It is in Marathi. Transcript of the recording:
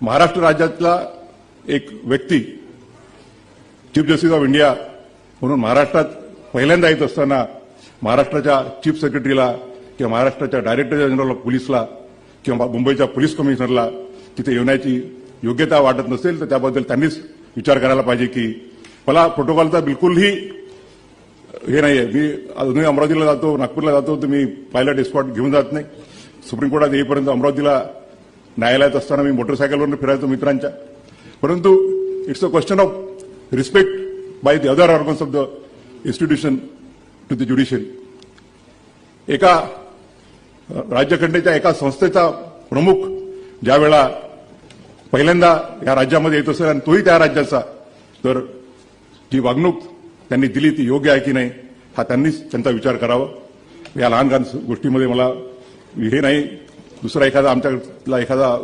महाराष्ट्र राज्यातला एक व्यक्ती चीफ जस्टिस ऑफ इंडिया म्हणून महाराष्ट्रात पहिल्यांदा येत असताना महाराष्ट्राच्या चीफ सेक्रेटरीला किंवा महाराष्ट्राच्या डायरेक्टर जनरल ऑफ पोलीसला किंवा मुंबईच्या पोलीस कमिशनरला तिथे येण्याची योग्यता वाटत नसेल तर त्याबद्दल त्यांनीच विचार करायला पाहिजे की मला प्रोटोकॉलचा बिलकुलही हे नाही आहे मी अजूनही अमरावतीला जातो नागपूरला जातो तर मी पायलट एस्कॉट घेऊन जात नाही. सुप्रीम कोर्टात येईपर्यंत अमरावतीला न्यायालयात असताना मी मोटरसायकलवरून फिरायचो मित्रांच्या. परंतु it's a question of respect by the other organs of the institution to the judiciary एका राज्यघटनेच्या एका संस्थेचा प्रमुख ज्यावेळा पहिल्यांदा या राज्यामध्ये येत असेल आणि तोही त्या राज्याचा तर जी वागणूक त्यांनी दिली ती योग्य आहे की नाही हा त्यांनीच त्यांचा विचार करावा. या लहान लहान गोष्टीमध्ये मला हे नाही दुसरा एखादा आमच्याला एखादा